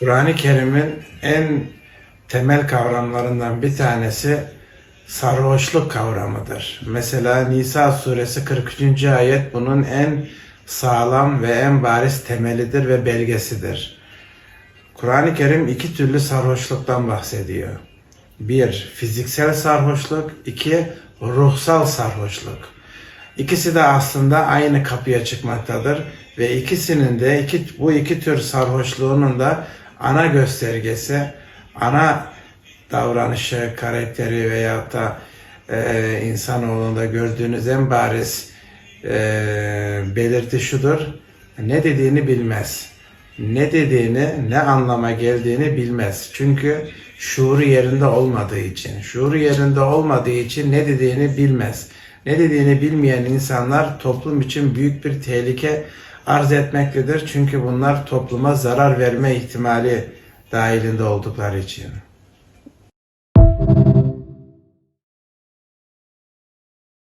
Kur'an-ı Kerim'in en temel kavramlarından bir tanesi sarhoşluk kavramıdır. Mesela Nisa suresi 43. ayet bunun en sağlam ve en bariz temelidir ve belgesidir. Kur'an-ı Kerim iki türlü sarhoşluktan bahsediyor. Bir, fiziksel sarhoşluk. iki ruhsal sarhoşluk. İkisi de aslında aynı kapıya çıkmaktadır ve ikisinin de iki, bu iki tür sarhoşluğunun da ana göstergesi, ana davranışı, karakteri veyahut da e, insanoğlunda gördüğünüz en bariz e, belirti şudur. Ne dediğini bilmez. Ne dediğini, ne anlama geldiğini bilmez. Çünkü şuuru yerinde olmadığı için. Şuuru yerinde olmadığı için ne dediğini bilmez. Ne dediğini bilmeyen insanlar toplum için büyük bir tehlike arz etmektedir. Çünkü bunlar topluma zarar verme ihtimali dahilinde oldukları için.